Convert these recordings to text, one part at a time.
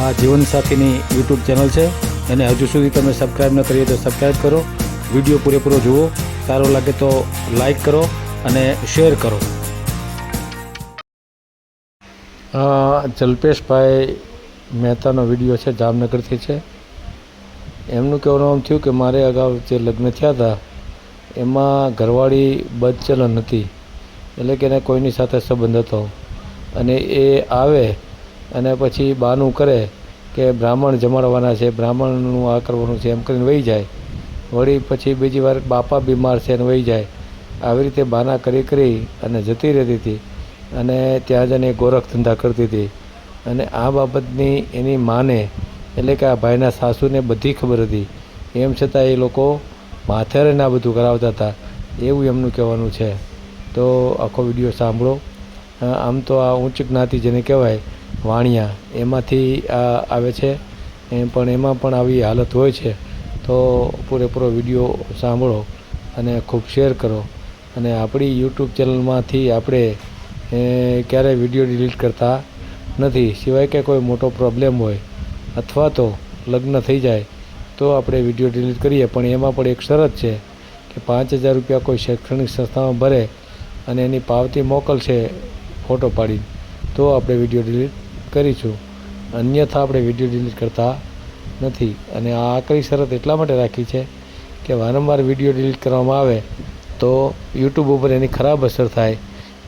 આ જીવનસાથીની YouTube channel છે. અને હજુ સુધી તમે સબસ્ક્રાઈબ ન કરીએ તો સબસ્ક્રાઈબ કરો. વીડિયો પૂરેપૂરો જુઓ. સારો લાગે તો લાઈક કરો અને શેર કરો. જલ્પેશભાઈ મહેતાનો વીડિયો છે, જામનગરથી છે. એમનું કહેવાનું આમ થયું કે મારે અગાઉ જે લગ્ન થયા હતા, એમાં ઘરવાળી બદચલન હતી. એટલે કે એને કોઈની સાથે સંબંધ હતો. અને એ આવે અને પછી બાનું કરે કે બ્રાહ્મણ જમાડવાના છે, બ્રાહ્મણનું આ કરવાનું છે, એમ કરીને વહી જાય. વળી પછી બીજી વાર બાપા બીમાર છે અને વહી જાય. આવી રીતે બાના કરી કરી અને જતી રહેતી હતી. અને ત્યાં જઈને ગોરખ ધંધા કરતી હતી. અને આ બાબતની એની માને, એટલે કે આ ભાઈના સાસુને બધી ખબર હતી. એમ છતાં એ લોકો માથેરે ના બધું કરાવતા હતા. એવું એમનું કહેવાનું છે. તો આખો વીડિયો સાંભળો. આમ તો આ ઉચ્ચ જ્ઞાતિ જેને કહેવાય વાણિયા એમાંથી આ આવે છે. એમ પણ એમાં પણ આવી હાલત હોય છે. તો પૂરેપૂરો વીડિયો સાંભળો અને ખૂબ શેર કરો. અને આપણી યુટ્યુબ ચેનલમાંથી આપણે ક્યારેય વીડિયો ડિલીટ કરતા નથી. સિવાય કે કોઈ મોટો પ્રોબ્લેમ હોય અથવા તો લગ્ન થઈ જાય, તો આપણે વીડિયો ડિલીટ કરીએ. પણ એમાં પણ એક શરત છે કે પાંચ હજાર રૂપિયા કોઈ શૈક્ષણિક સંસ્થામાં ભરે અને એની પાવતી મોકલશે ફોટો પાડીને, તો આપણે વીડિયો ડિલીટ કરીશું. અન્યથા આપણે વીડિયો ડિલીટ કરતા નથી. અને આ આકરી શરત એટલા માટે રાખી છે કે વારંવાર વીડિયો ડિલીટ કરવામાં આવે તો યુટ્યુબ ઉપર એની ખરાબ અસર થાય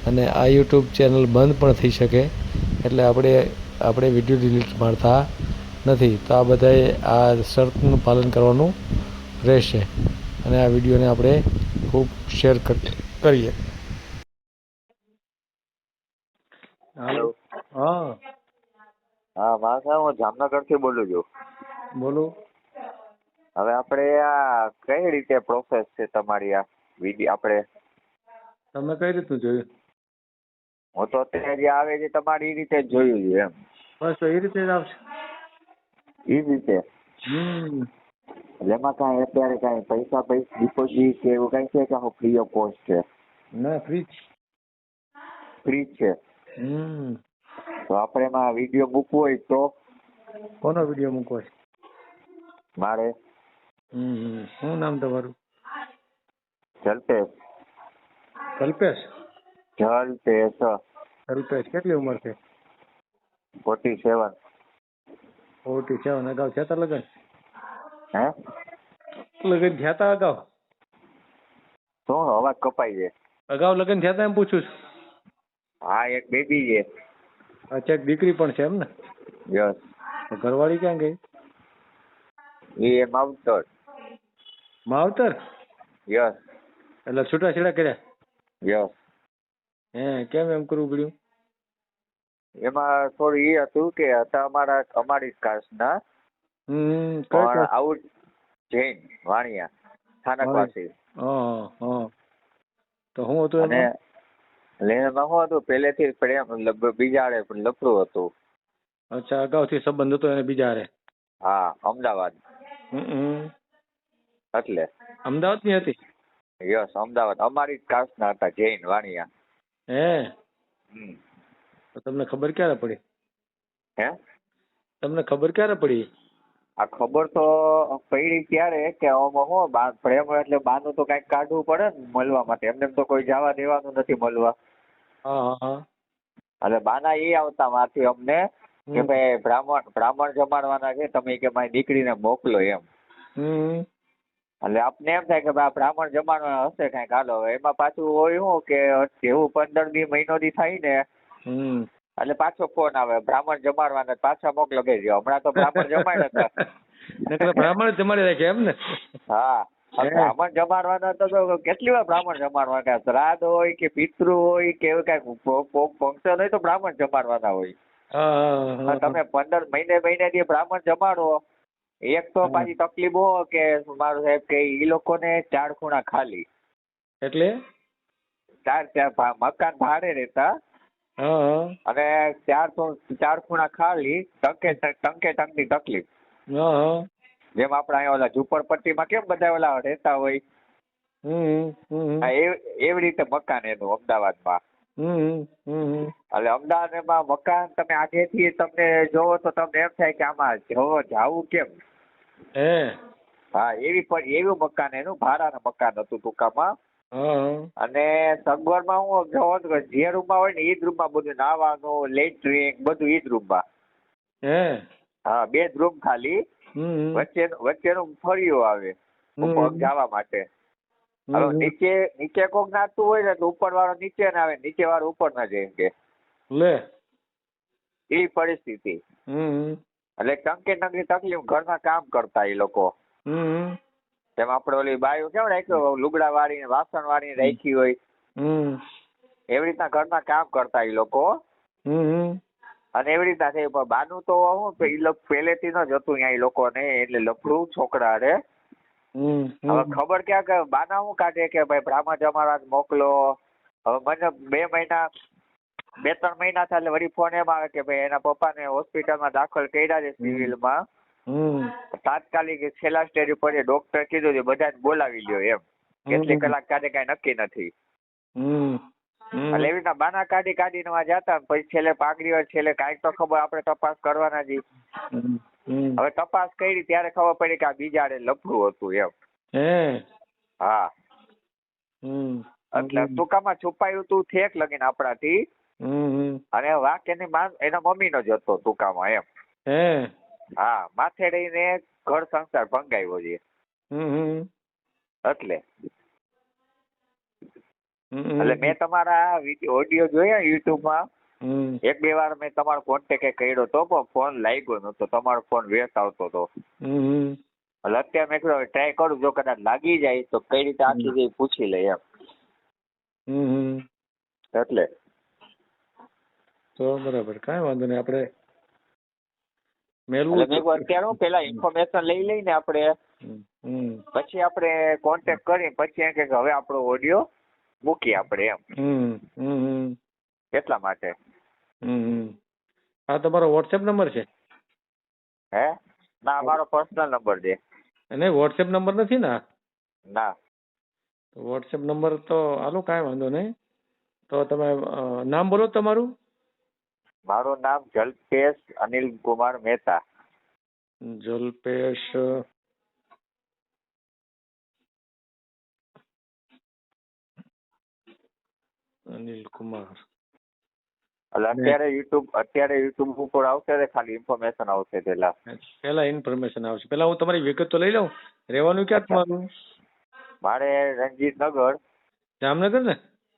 અને આ યુટ્યુબ ચેનલ બંધ પણ થઈ શકે. એટલે આપણે આપણે વીડિયો ડિલીટ મારતા નથી. તો આ બધાએ આ શરતનું પાલન કરવાનું રહેશે. અને આ વિડીયોને આપણે ખૂબ શેર કરીએ. હેલો હા. હા મારા સાહેબ હું જામનગરથી બોલું છું. બોલો. હવે આપણે આ કઈ રીતે પ્રોસેસ છે તમારી આ વિધિ આપણે? તમે કઈ રીતનું જોયું? હું તો અત્યારે જે આવે છે તમારી એ રીતે જ જોયું છે એમ. બસ તો એ રીતે જ આવશે. ઈ રીતે? હમ. એટલે એમાં કાંઈ અત્યારે કાંઈ પૈસા પૈસા ડિપોઝિટ કે એવું કાંઈ છે કે ફ્રી ઓફ કોસ્ટ છે? ના ફ્રી ફ્રી છે? હમ. તો આપણે એમાં વીડિયો મૂકવો હોય તો? કોનો વીડિયો મૂકવો છે? મારે. હમ. શું નામ તમારું? જલ્પેશ. કલ્પેશ જલ્પેશ. કલ્પેશ કેટલી ઉંમર છે? ફોર્ટી સેવન ફોર્ટી સેવન અગાઉ થયા તા લગ્ન? હે? લગ્ન થયા તા અગાઉ? શું અવાજ કપાઈ છે અગાઉ લગ્ન થયા તા એમ પૂછું છું. હા એક બેબી છે. અચ્છા એક દીકરી પણ છે એમ ને? યસ. ઘરવાળી ક્યાં ગઈ? એ માવતર. માવતર? યસ. એટલે છૂટાછેડા કર્યા? યસ. હે કેમ એમ કરવું પડ્યું એમાં થોડું એ હતું કે હતા અમારા અમારી કાસ્ટના હમ પણ આઉટ જૈન વાણિયા સ્થાનક વાસી તો હું હતું અને એમાં શું હતું પહેલેથી જ પ્રેમ લગ- બીજા આડે પણ લફડું હતું. અચ્છા અગાઉથી સંબંધ હતો એને બીજા હારે હા અમદાવાદ. હમ, હમ. એટલે. અમદાવાદની હતી? યસ અમદાવાદ. અમારી જ કાસ્ટના હતા જૈન વાણિયા. હે? હમ. તો તમને ખબર ક્યારે પડી? હે? તમને ખબર ક્યારે પડી? આ ખબર તો પડી ત્યારે કે શું પ્રેમ એટલે બાનું તો કંઈક કાઢવું પડે ને મળવા માટે. એમને તો કોઈ જવા દેવાનું નથી મળવા. હા હા. હા એટલે બાના એ આવતા માંથી અમને કે ભાઈ બ્રાહ્મણ બ્રાહ્મણ જમાડવાના છે તમે કે મારી દીકરીને મોકલો એમ. હમ. એટલે આપને એમ થાય કે ભાઈ બ્રાહ્મણ જમાડવાના હશે કંઈક. હાલો એમાં પાછું હોય શું કે જેવું પંદર દી મહિનો દી થાય ને એટલે પાછો ફોન આવે બ્રાહ્મણ જમાડવાના પાછા મોકલો કે હમણાં તો બ્રાહ્મણ જમાડ હતા. બ્રાહ્મણ જમાડી રાખે એમ ને? હા બ્રાહ્મણ જમાડવાના તો કેટલી વાર બ્રાહ્મણ જમાડવાના? શ્રાદ્ધ હોય કે પિતૃ હોય કે એવું કાંઈક ફંક્શન હોય તો બ્રાહ્મણ જમાડવાના હોય. તમે પંદર મહિને મહિને થી બ્રાહ્મણ જમાડો એક તો પાછી તકલીફો કે મારું સાહેબ કે ઈ લોકોને ચાર ખૂણા ખાલી. એટલે? ચાર ચાર મકાન ભાડે રહેતા. અને ચાર ચાર ખૂણા ખાલી ટંકે ટંકે ટંકની તકલીફ. જેમ આપણે અહીંયા ઓલા ઝુંપડપટ્ટીમાં કેમ બધા ઓલા રહેતા હોય? એવી રીતે મકાન એનું અમદાવાદમાં. એટલે અમદાવાદમાં મકાન તમે આગેથી તમને જોવો તો તમને એમ થાય કે આમાં જવો જાવું કેમ? હે. હા એવી પણ એવું મકાન એનું ભાડાનું મકાન હતું ટૂંકામાં. અને સગવડમાં હું જોવો તો જે રૂમમાં હોય ને એ જ રૂમમાં બધું નાવાનું લેટ્રિન બધું એ જ રૂમમાં. હે? હા બે જ રૂમ ખાલી. વચ્ચે વચ્ચેનું ફળિયું આવે જવા માટે. હવે નીચે નીચે કોક નાતું હોય ને તો ઉપર વાળો નીચે ના આવે નીચે વાળો ઉપર ના જાય કે. લે. એ પરિસ્થિતિ. એટલે ટંકી ટંકી તકલીફ ઘરના કામ કરતા એ લોકો. હમ. જેમ આપણે ઓલી બાયું કેમ રાખ્યો? લુગડા વાળીને વાસણ વાળીને રાખી હોય. એવી રીતના ઘરના કામ કરતા એ લોકો. અને એવી રીતના છે પણ બાનું તો હું એ લોકો પહેલેથી ન જ હતું અહીંયા એ લોકોને એટલે લફડું છોકરા રે હવે ખબર ક્યાં કે બાના હું કાઢે કે ભાઈ બ્રાહ્મણ જમારાત મોકલો. હવે મને બે મહિના બે ત્રણ મહિના થાય એટલે વળી ફોન એમ આવે કે ભાઈ એના પપ્પાને હોસ્પિટલમાં દાખલ કર્યા છે સિવિલમાં. તાત્કાલિક છેલ્લા સ્ટેજ ઉપર ડોક્ટર કીધું છે બધાને બોલાવી લ્યો એમ. કેટલી કલાક કાઢે કઈ નક્કી નથી. એટલે એવી રીતના બાના કાઢી કાઢીને વા જતા ને પછી છેલ્લે પાઘડી હોય છેલ્લે કાંઈક તો ખબર આપણે તપાસ કરવાના જ. હવે તપાસ કરી ત્યારે ખબર પડી કે આ બીજાડે લફડું હતું એમ. હે. હા. હમ. એટલે ટૂંકામાં છુપાયું તું ઠેક લગીને આપણાથી. અને વાક એની માં એના મમ્મીનો જ હતો ટૂંકામાં એમ. હે હા માથે ને ઘર સંસાર ભંગાવ્યો છે. એટલે. એટલે મેં તમારા ઓડિયો જોયા યુટ્યુબમાં. એક બે વાર મેં તમારો કોન્ટેક્ટ કર્યો તો પણ ફોન લાગ્યો નતો તમારો ફોન વેસ્ટ આવતો હતો. એટલે અત્યારે મેં કીધું ટ્રાય કરું. જો કદાચ લાગી જાય તો કઈ રીતે આખી જઈ પૂછી લઈ એમ. એટલે. તો બરાબર. કાંઈ વાંધો નહીં. આપણે મેળવું અત્યારે પેલા ઇન્ફોર્મેશન લઈ લઈને આપણે. પછી આપણે કોન્ટેક્ટ કરી પછી એમ કે હવે આપણો ઓડિયો મૂકી આપણે એમ હમ. હમ. હમ. એટલા માટે. આ તમારો વોટ્સએપ નંબર છે હે ના મારો પર્સનલ નંબર છે અને વોટ્સએપ નંબર નથી ને ના વોટ્સએપ નંબર તો હાલો કાંઈ વાંધો નહીં તો તમે નામ બોલો તમારું મારું નામ જલ્પેશ અનિલ કુમાર મહેતા. જલ્પેશ. અનિલ કુમાર. એટલે અત્યારે યુટ્યુબ અત્યારે યુટ્યુબ ઉપર આવશે ને ખાલી ઇન્ફોર્મેશન આવશે પેલા. પેલા ઇન્ફોર્મેશન આવશે. પેલા હું તમારી વિગત તો લઈ લઉં? રહેવાનું ક્યાં તમારું? મારે રણજીત નગર જામનગર ને?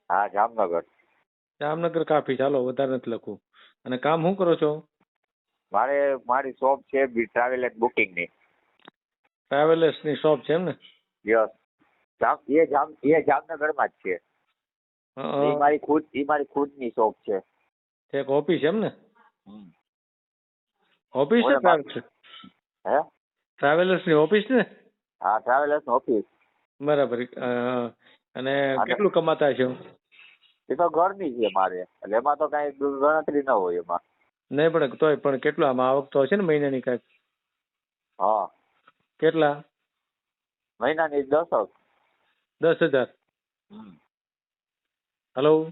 હા જામનગર. જામનગર કાફી. ચાલો વધારે નથી લખવું. અને કામ શું કરો છો? મારે મારી શોપ છે ટ્રાવેલ એન્ડ બુકિંગની ટ્રાવેલર્સની શોપ છે એમ ને? યસ. જામ એ જામ એ જામનગરમાં જ છે. એ મારી ખુદ એ મારી ખુદની શોપ છે. એક ઓફિસ એમ ને? ઓફિસ છે હે ટ્રાવેલર્સની હે? ટ્રાવેલર્સની ઓફિસ ને? હા ટ્રાવેલર્સ ઓફિસ. બરાબર. અને- કેટલું કમાતા છો એ તો ઘરની છે મારે. એટલે એમાં તો કઈ ગણતરી ન હોય એમાં. નહીં પણ તોય પણ કેટલું? આમાં આવક તો હશે ને મહિનાની કાંઈક? હા. કેટલા? મહિનાની દસ. દસ હજાર? Hello hello?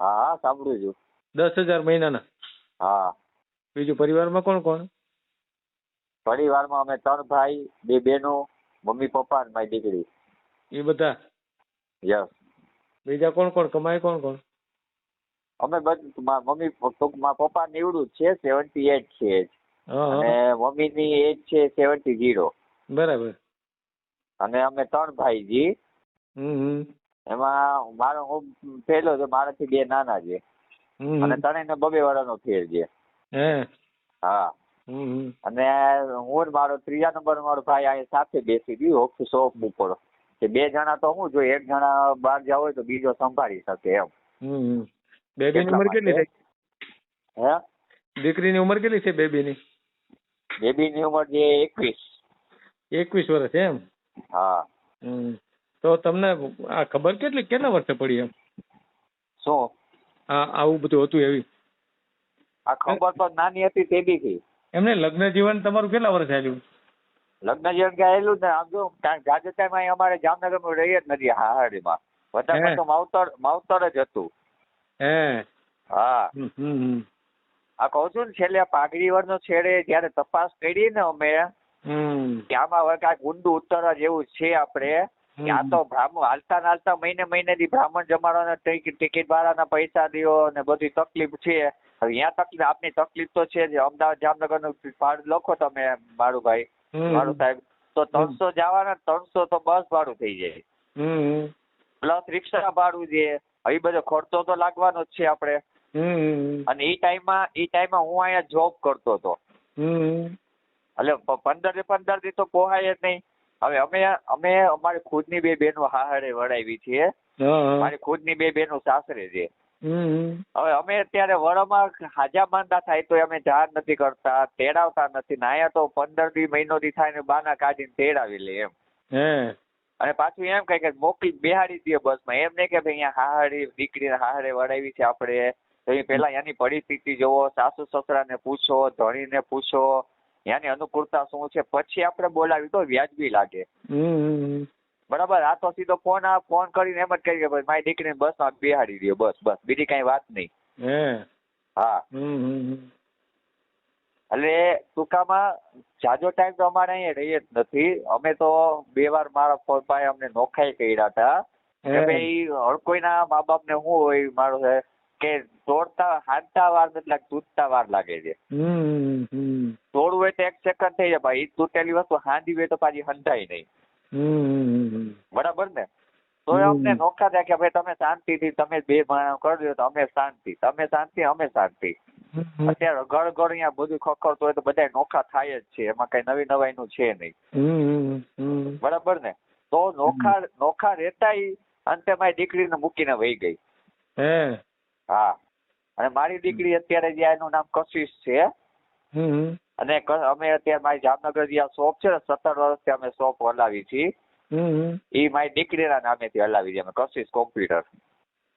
હા હા સાંભળું છું. દસ હજાર મહિનાના? હા. બીજું પરિવારમાં કોણ કોણ? પરિવારમાં અમે ત્રણ ભાઈ બે બહેનો મમ્મી પપ્પા અને મારી દીકરી. એ બધા? યસ. બીજા કોણ કોણ? કમાય કોણ કોણ? અમે બધું મા- મમ્મી ટૂંકમાં પપ્પા નીવડું છે સેવન્ટી એટ છે અને મમ્મી ની એજ છે સેવન્ટી ઝીરો બરાબર. અને અમે ત્રણ ભાઈ જી હમ હમ. એમાં મારો હું પહેલો છે મારાથી બે નાના છે. અને અને ત્રણેયને બબે વાળાનો ફેર છે. હા? અને હું મારો ત્રીજા નંબર મારો ભાઈ અહીંયા સાથે બેસી ગયું ઓફિસ ઓફ ઉપર. કે બે જણા તો હું જો એક જણા બહાર જાવ હોય તો બીજો સંભાળી શકે એમ. બેબીની ઉંમર કેટલી છે હે? દીકરીની ઉંમર કેટલી છે બેબીની? બેબીની ઉંમર જે એકવીસ. એકવીસ વર્ષ એમ? હા. તો તમને આ ખબર કેટલી કેટલા વર્ષે પડી એમ? શું? આ આવું બધું હતું એવી? આ ખબર તો નાની હતી તે બી એમને લગ્ન જીવન તમારું કેટલા વર્ષ આવેલું લગ્ન જીવન કે ને આમ જો કારણ જાજે આજે ટાઈમ અમારે જામનગરમાં રહીએ જ નથી હાહાડીમાં. વધારે તો માવતર માવતર જ હતું. હે. આ કહું છું ને છેલ્લે પાઘડી વરનો છેડે જયારે તપાસ કરી ને અમે કે આમાં હવે કાંઈક ઊંડું ઉતરવા જેવું છે આપણે. ત્યાં આ તો બ્રાહ્મણ હાલતા ને હાલતા મહિને મહિને થી બ્રાહ્મણ જમાડવાના ટિકિટ ભાડાના પૈસા દો ને બધી તકલીફ છે. હવે અહીંયા તકલીફ આપની તકલીફ તો છે જ. અમદાવાદ જામનગરનું ભાડું લખો તમે મારું ભાઈ મારું સાહેબ તો ત્રણસો જવાના ત્રણસો તો બસ ભાડું થઈ જાય. પ્લસ રિક્ષા ભાડું છે હવે બધો ખર્ચો તો લાગવાનો જ છે આપણે. અને એ ટાઈમમાં એ ટાઈમમાં હું અહીંયા જોબ કરતો હતો. એટલે પંદર પંદર દી તો પોહાય જ નહીં. હવે અમે અમે અમારી ખુદની બે બહેનો હાહરે વડાવી છીએ. મારી ખુદની બે બહેનો સાસરે છે. હવે અમે અત્યારે વરમાં હાજા માંદા થાય તો અમે જાણ નથી કરતા તેડાવતા નથી. ને અહીંયા તો પંદર દી મહિનો દી થાય ને બાના કાઢીને તેડાવી લે એમ. અને પાછું એમ કહે કે મોકલી બેહાડી દે બસમાં. એમ નહીં કે ભાઈ અહીંયા હાહરી દીકરીને હાહરે વડાવી છે આપણે. તો એ પેલા એની પરિસ્થિતિ જોવો સાસુ સસરાને પૂછો ધણીને પૂછો એની અનુકૂળતા શું છે? પછી આપણે બોલાવી તો વ્યાજબી લાગે. બરાબર આ તો સીધો ફોન આ ફોન કરીને એમ જ કહી કે ભાઈ મારી દીકરીને બસમાં બિહાડી દો બસ બસ બીજી કાંઈ વાત નહીં. હે? એટલે ટૂંકામાં જાજો ટાઈમ તો અમારે અહીંયા રહીએ જ નથી. અમે તો બે વાર મારા પપ્પાએ અમને નોખાઈ કર્યા હતા. કે. ભાઈ હળકોઈના મા મા બાપને શું હોય મારો કે તોડતા હાંડતા વાર નથી લાગે તૂટતા વાર લાગે છે. તોડવું હોય તો એક સેકન્ડ થઈ જાય ભાઈ ઈ તૂટેલી વસ્તુ હાંડી હોય તો પાછી હંધાય નહીં. બરાબર ને? તો અમને નોખા થયા કે ભાઈ તમે શાંતિથી તમે બે માણસ કરજો તો અમે શાંતિ. તમે શાંતિ અમે શાંતિ. અત્યારે ઘર ઘર અહીંયા બધું ખખડતું હોય તો બધા નોખા થાય જ છે. એમાં કઈ નવી નવાઈનું છે નહીં. બરાબર ને? તો નોખા નોખા રહેતા અંતે મારી દીકરીને મૂકીને વહી ગઈ. હા. અને મારી દીકરી અત્યારે જે એનું નામ કશિશ છે અને અમે અત્યારે મારી જામનગર જે શોપ છે ને સત્તર વર્ષથી અમે શોપ હલાવી છીએ એ મારી દીકરીના નામેથી હલાવી છે અમે કશિશ કોમ્પ્યુટર.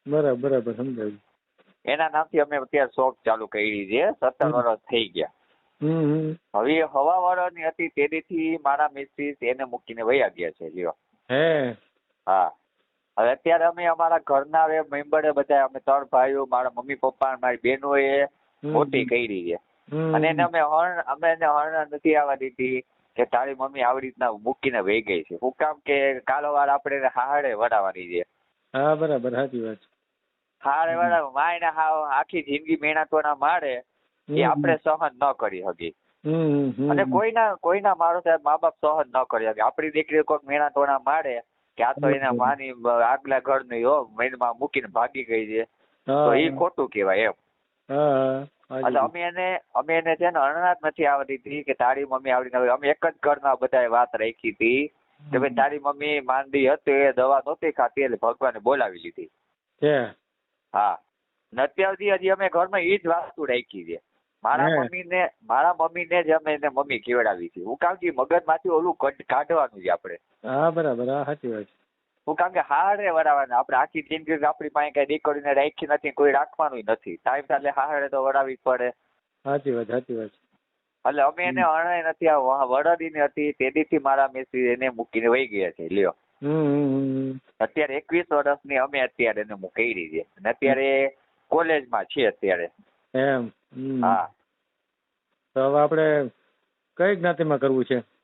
બરાબર બરાબર સમજાયું. એના નામથી અમે અત્યારે શોપ ચાલુ કરી છે સત્તર વર્ષ થઈ ગયા. હવે હવા વાળાની હતી તેનીથી મારા મિસિસ એને મૂકીને વયા ગયા છે લ્યો. હે. હા. હવે અત્યારે અમે અમારા ઘરના મેમ્બરે બધા અમે ત્રણ ભાઈઓ મારા મમ્મી પપ્પા મારી બહેનોએ મોટી કરી છે. અને એને અમે હોર્ન અમે એને હોર્ન નથી આવવા દીધી કે તારી મમ્મી આવી રીતના મૂકીને વહી ગઈ છે. હું કામ કે કાલોવાર આપણે એને હાડે વડાવવાની છે. હા બરાબર સાચી વાત. હાડે વડાવ માયને હાવ આખી જિંદગી મહેનતોના મારે એ આપણે સહન ન કરી હકી અને કોઈના કોઈના મારો સાહેબ મા બાપ સહન ન કરી શકે આપણી દીકરી કોઈક મહેનતોના મારે કે આ તો એના માની આગલા ઘર ઘરની હો મહિનામાં મૂકીને ભાગી ગઈ છે. તો એ ખોટું કહેવાય એમ. એટલે અમે એને અમે એને છે ને અનાજ નથી આવવા દીધી કે તારી મમ્મી આવડી અમે એક જ ઘરમાં બધાએ વાત રાખી હતી કે ભાઈ તારી મમ્મી માંદી હતી એ દવા નહોતી ખાતી એટલે ભગવાને બોલાવી લીધી. હા. અત્યાર સુધી હજી અમે ઘરમાં એ જ વાસ્તુ રાખી છે. મારા. મમ્મીને મારા મમ્મીને જ અમે એને મમ્મી કેવડાવી છે. હું કામ મગજમાંથી ઓલું કાઢવાનું છે આપણે. હા બરાબર. હા સાચી વાત છે. હું કારણ કે હારે વરાવાના. આપણે આખી જિંદગી આપણી પાસે કઈ દીકરીને રાખી નથી કોઈ રાખવાનું નથી. ટાઈમ સાથે હારે તો વડાવી જ પડે. સાચી વાત સાચી વાત. એટલે અમે એને અણાય નથી આ વડાદીને હતી તેદીથી મારા મેસી એને મૂકીને વહી ગયા છે. લ્યો. અત્યારે એકવીસ વર્ષની અમે અત્યારે એને મૂકી છે. અને અત્યારે કોલેજમાં છે અત્યારે. એમ. હા. તો હવે આપણે કઈ જ્ઞાતિમાં કરવું છે?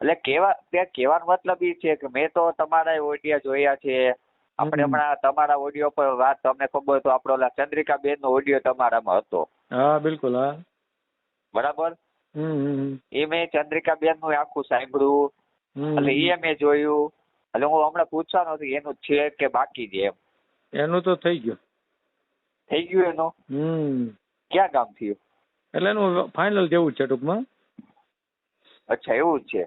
એટલે કેવા ત્યાં કહેવાનો મતલબ એ છે કે મેં તો તમારા ઓડિયા જોયા છે. આપણે હમણાં તમારા ઓડિયો પર વાત તમને ખબર તો આપણો ઓલા ચંદ્રિકા બેન નો ઓડિયો તમારામાં હતો. હા બિલકુલ હા. બરાબર? એ મેં ચંદ્રિકા બેનનું આખું સાંભળ્યું. એટલે એ મેં જોયું. એટલે હું હમણાં પૂછવાનો હતો એનું છે કે બાકી છે એમ? એનું તો થઈ ગયું. થઈ ગયું એનું? હમ. ક્યાં ગામ થયું? એટલે એનું ફાઇનલ જેવું છે ટૂંકમાં. અચ્છા એવું જ છે.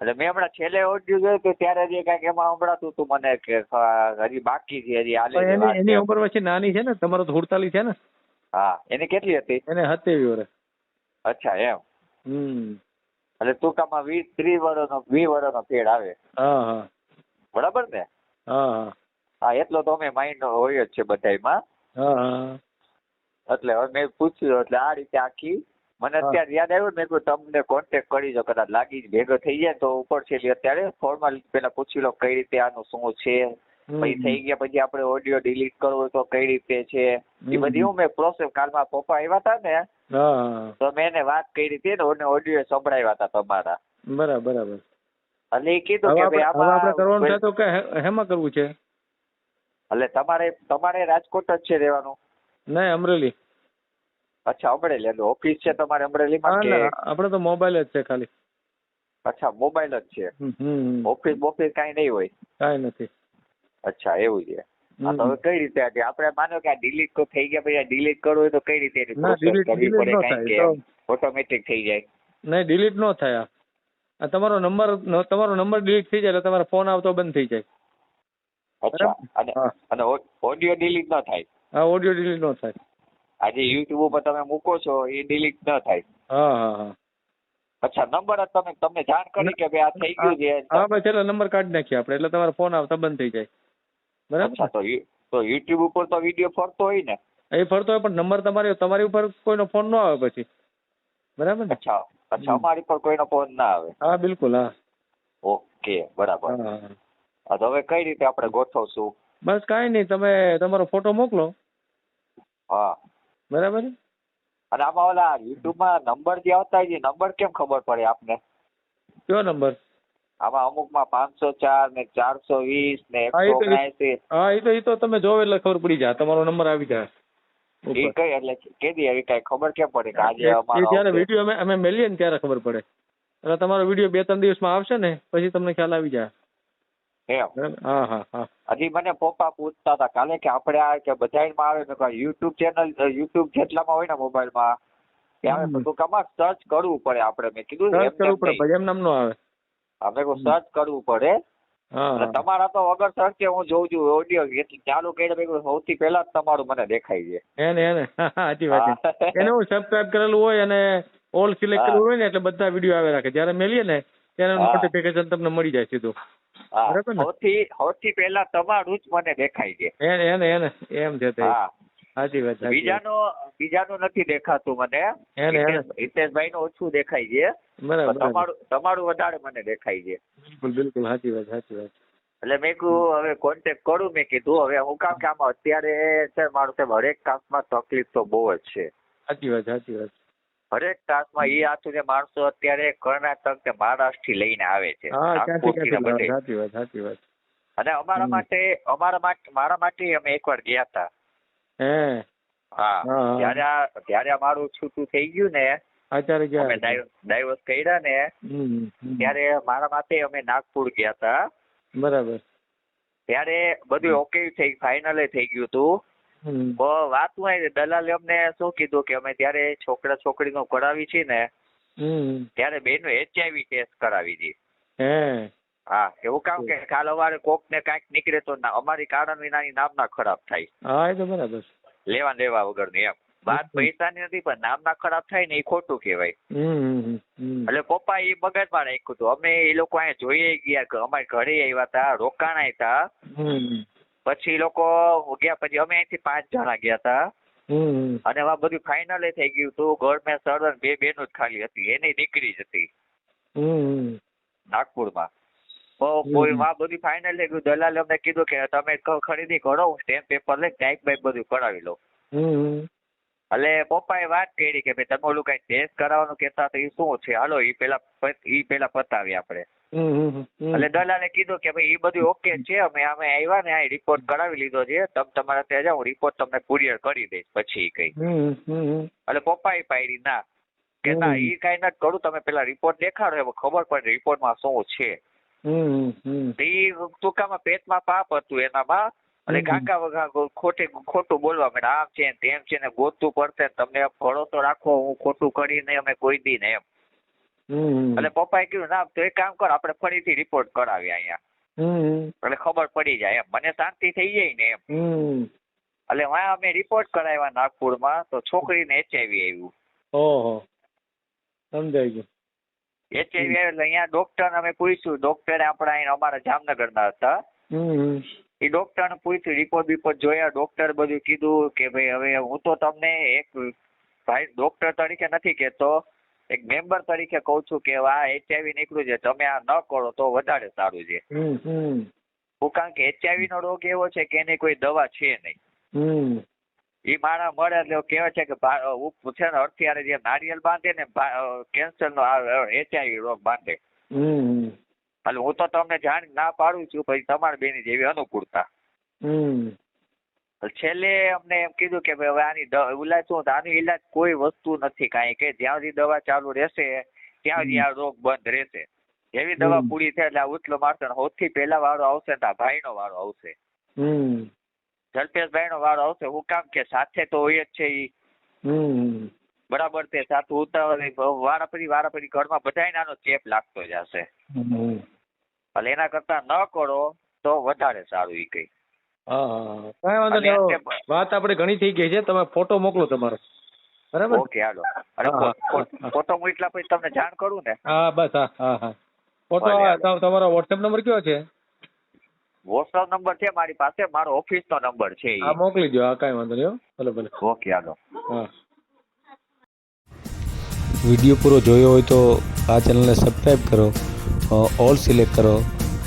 એટલે મેં હમણાં છેલ્લે ઓડિયો જોયું કે ત્યારે જે કાંઈક એમાં સંભળાતું હતું મને કે હજી બાકી છે હજી હાલે એની. ઉંમર પછી નાની છે ને તમારો તો હુડતાલી છે ને? હા એની કેટલી હતી? એને સત્યાવી વર્ષ. અચ્છા એમ. હમ. એટલે ટૂંકામાં વીસ ત્રીસ વર્ષનો વીસ વર્ષનો ફેડ આવે. હા હા. બરાબર ને? હા એટલો તો અમે માઇન્ડ હોય જ છે બધાયમાં. હા હા. એટલે હવે મેં પૂછ્યું એટલે આ રીતે આખી મને અત્યારે યાદ આવ્યું મેં કીધું તમને કોન્ટેક્ટ કરી જો કદાચ લાગી ભેગો થઈ જાય તો ઉપર છે અત્યારે ફોર્મલ પેલા પૂછી લો કઈ રીતે આનું શું છે. પછી થઈ ગયા પછી આપણે ઓડિયો ડિલીટ કરવો તો કઈ રીતે છે. એ બધી હું મેં પ્રોસેસ કાલમાં પપ્પા આવ્યા હતા ને તો મેં એને વાત કરી હતી ને ઓડિયો સંભળાવ્યા હતા તમારા. બરાબર બરાબર. એટલે એ કીધું કે ભાઈ આપણે કરવાનું તો કે હેમાં કરવું છે? એટલે તમારે તમારે રાજકોટ જ છે રહેવાનું? નહીં અમરેલી. અચ્છા અમરેલી. એટલે ઓફિસ છે તમારે અમરેલીમાં કે? આપણે તો મોબાઈલ જ છે ખાલી. અચ્છા મોબાઈલ જ છે? હમ ઓફિસ કાઈ નહીં હોય? કાંઈ નથી. અચ્છા એવું છે. હા તો હવે કઈ રીતે આપણે માનો કે આ ડિલીટ તો થઈ ગયા પછી આ ડિલીટ કરવું હોય તો કઈ રીતે એની કરવી પડે? કે ઓટોમેટિક થઈ જાય. નહીં ડિલીટ ન થાય આ. આ તમારો નંબર તમારો નંબર ડિલીટ થઈ જાય એટલે તમારો ફોન આવતો બંધ થઈ જાય. અચ્છા અને અને ઓડિયો ડિલીટ ન થાય? હા ઓડિયો ડિલીટ ન થાય. આજે યુટ્યુબ ઉપર તમે મૂકો છો એ ડિલીટ ન થાય. હા હા હા. અચ્છા નંબર જ તમે તમને જાણ કરી કે ભાઈ આ થઈ ગયું છે? હા ભાઈ છેલ્લો નંબર કાઢી નાખીએ આપણે એટલે તમારો ફોન આવતા બંધ થઈ જાય. બરાબર? અચ્છા તો તો યુટ્યુબ ઉપર તો વીડિયો ફરતો હોય ને? એ ફરતો હોય પણ નંબર તમારી તમારી ઉપર કોઈનો ફોન ન આવે પછી. બરાબર ને? અચ્છા અચ્છા. અમારી પર કોઈનો ફોન ના આવે. હા બિલકુલ હા. ઓકે બરાબર. હા તો હવે કઈ રીતે આપણે ગોઠવશું? બસ કાંઈ નહીં તમે તમારો ફોટો મોકલો. હા. બરાબર? અને આમાં ઓલા યુટ્યુબમાં નંબર જે આવતા હોય નંબર કેમ ખબર પડે આપને? કયો નંબર? આમાં અમુકમાં પાંચસો ચાર ને ચારસો વીસ ને હા, એ તો- એ તો તમે જોવો એટલે ખબર પડી જાય. તમારો નંબર આવી જાય. એ કઈ એટલે કેદી આવી કઈ ખબર કેમ પડે કે આજે અમારો જ્યારે વીડિયો અમે અમે મેલીએ ને ત્યારે ખબર પડે. એટલે તમારો વીડિયો બે ત્રણ દિવસમાં આવશે ને પછી તમને ખ્યાલ આવી જાય. એમ. હજી મને પપ્પા પૂછતા હતા કાલે કે આપણે આ કે બધાયમાં આવે ને યુટ્યુબ ચેનલ યુટ્યુબ જેટલામાં હોય ને મોબાઈલમાં કે આવે હમ. તો સર્ચ કરવું પડે આપણે. મેં કીધું સર્ચ કરવું પડે એમ નામ નો આવે. આપણે કોઈ સર્ચ કરવું પડે. તમારા તો વગર સર્ચ હું જોઉં છું ઓડિયો ચાલુ કર્યા મેં સૌથી પહેલા જ તમારું મને દેખાય છે. એને એને. સાચી વાત એને હું સબસ્ક્રાઇબ કરેલું હોય અને ઓલ સિલેક્ટ. કરેલું હોય ને એટલે બધા વીડિયો આવે રાખે. જયારે મેલીએ ને ત્યારે નોટિફિકેશન તમને મળી જાય સીધું. બરાબર ને? સૌથી સૌથી પહેલા તમારું જ મને દેખાય છે. એને એને એને એમ છે તે. સાચી વાત બીજાનો. બીજાનું નથી દેખાતું મને. એને એને. હિતેશભાઈ નું ઓછું દેખાય છે. બરાબર તમારું તમારું વધારે મને દેખાય છે. બિલકુલ બિલકુલ સાચી વાત સાચી વાત. એટલે મેં કીધું હવે કોન્ટેક્ટ કરું મેં કીધું હવે હું કામ કે આમાં અત્યારે છે મારું સાહેબ હરેક કામમાં તકલીફ તો બહુ જ છે. સાચી વાત સાચી વાત. હરેક કાસ્ટમાં એ જે માણસો અત્યારે કર્ણાટક કે મહારાષ્ટ્રથી લઈને આવે છે. સાચી વાત સાચી વાત. અને અમારા માટે અમારા માટે મારા માટે અમે એકવાર ગયા હતા. હા. ત્યારે આ ત્યારે અમારું છૂટું થઈ ગયું ને ગયા ડાયવર્સ કર્યા ને. ત્યારે મારા માટે અમે નાગપુર ગયા હતા. બરાબર. ત્યારે બધું ઓકે થઈ ફાઇનલ થઈ ગયું હતું. વાત હું દલાલે અમને શું કીધું કે અમે ત્યારે છોકરા છોકરી નો કરાવી છે ને ત્યારે બેન એચઆઈવી ટેસ્ટ કરાવી હતી. હા. એવું કામ કે કાલ અમારે કોક ને કાંઈક નીકળે તો અમારી કારણ વિનાની નામના ખરાબ થાય. હા એ તો બરાબર લેવા દેવા વગરની એમ. વાત. પૈસાની નથી પણ નામના ખરાબ થાય ને એ ખોટું કહેવાય. હમ. એટલે પપ્પા એ મગજમાં રાખ્યું હતું. અમે એ લોકો અહીંયા જોઈએ ગયા કે અમારે ઘરે આવ્યા હતા રોકાણ હતા. પછી લોકો ગયા પછી અમે અહીંથી પાંચ જણા ગયા હતા. અને એમાં બધું ફાઇનલ થઈ ગયું હતું. ગવર્મેન્ટ સર બે બેનો જ ખાલી હતી. એની દીકરી જ હતી. નાગપુરમાં. તો કોઈ માં બધું ફાઇનલ થઈ ગયું. દલાલ અમને કીધું કે તમે ખરીદી કરો હું સ્ટેમ્પ પેપર લઈ ટાઈપ બાઈપ બધું કરાવી લો. એટલે પપ્પાએ વાત કરી કે ભાઈ તમે ઓલું કઈ ટેસ્ટ કરાવવાનું કહેતા તો એ શું છે? હાલો એ પેલા એ ઈ પેલા પતાવી આપણે. એટલે દલાલે કીધું કે ભાઈ એ બધું ઓકે છે અમે અમે આવ્યા ને આ રિપોર્ટ કરાવી લીધો છે તમે તમારા ત્યાં જાઓ રિપોર્ટ તમને કુરિયર કરી દઈશ પછી કઈ. એટલે પપ્પાએ પાડી ના કે ના એ કઈ નથી કરું તમે પેલા રિપોર્ટ દેખાડો એમાં ખબર પડે રિપોર્ટમાં શું છે. ઈ ટૂંકામાં પેટમાં પાપ હતું એનામાં અને કાકા વગા ખોટે ખોટું બોલવા માંડ્યા આમ છે તેમ છે ને ગોતું પડશે તમને તમને તો રાખો હું ખોટું કરીને અમે કોઈ દી ને એમ. એટલે પપ્પાએ કીધું ના તો એક કામ કર આપણે ફરીથી રિપોર્ટ કરાવીએ અહીંયા. એટલે ખબર પડી જાય એમ. મને શાંતિ થઈ જાય ને એમ. એટલે વાય અમે રિપોર્ટ કરાવ્યા નાગપુરમાં તો છોકરીને એચઆઈવી આવ્યું. ઓહો. સમજાઈ ગયું. એચઆઈવી આવ્યું એટલે અહીંયા ડોક્ટર અમે પૂછ્યું. ડોક્ટરે આપણા અહીં અમારા જામનગરના હતા. હમ. એ ડોક્ટરને પૂછ્યું રિપોર્ટ બિપોર્ટ જોયા? ડોક્ટર બધું કીધું કે ભાઈ હવે હું તો તમને એક ભાઈ ડોક્ટર તરીકે નથી કહેતો એક મેમ્બર તરીકે કહું છું કે આ એચઆઈવી નીકળ્યું છે તમે આ ન કરો તો વધારે સારું છે. હું કારણ કે એચઆઈવી નો રોગ એવો છે કે એની કોઈ દવા છે નહીં. એ માણા મળે એટલે કહેવાય છે કે ઉપ- છે ને અત્યારે જે નારિયેલ બાંધે ને કેન્સર નો એચઆઈવી રોગ બાંધે. એટલે હું તો તમને જાણ ના પાડું છું પછી તમારે બેની જેવી અનુકૂળતા. છેલ્લે અમને એમ કીધું કે ભાઈ હવે આની ઇલાજ શું? આનો ઇલાજ કોઈ વસ્તુ નથી કાંઈ કે જ્યાં સુધી દવા ચાલુ રહેશે ત્યાં સુધી આ રોગ બંધ રહેશે. એવી દવા પૂરી થાય એટલે આ ઉથલો મારશે ને સૌથી પહેલા વારો આવશે ને ભાઈનો વારો આવશે. જલ્પેશભાઈ નો વારો આવશે. હું કામ કે સાથે તો હોય જ છે ઈ. બરાબર તે સાથે ઉતાવળ વારાફરી વારાફરી ઘરમાં બધા આનો ચેપ લાગતો જશે એટલે એના કરતા ન કરો તો વધારે સારું ઈ કઈ. હા હા કાંઈ વાંધો નહીં વાત આપણે ઘણી થઈ ગઈ છે તમે ફોટો મોકલો તમારો. બરાબર? Okay hello. અને હા, હા, ફોટો મોકલા પછી તમને જાણ કરું ને? હા બસ હા હા હા. ફોટો આ તમારો વોટ્સએપ નંબર કયો છે? વોટ્સઅપ નંબર છે મારી પાસે મારો ઓફિસ નો નંબર છે હા મોકલી દો હા કાંઈ વાંધો નહીં હો. ભલે ભલે. Okay hello. હા. વીડિયો પૂરો જોયો હોય તો આ ચેનલને સબસ્ક્રાઈબ કરો ઓલ સિલેક્ટ કરો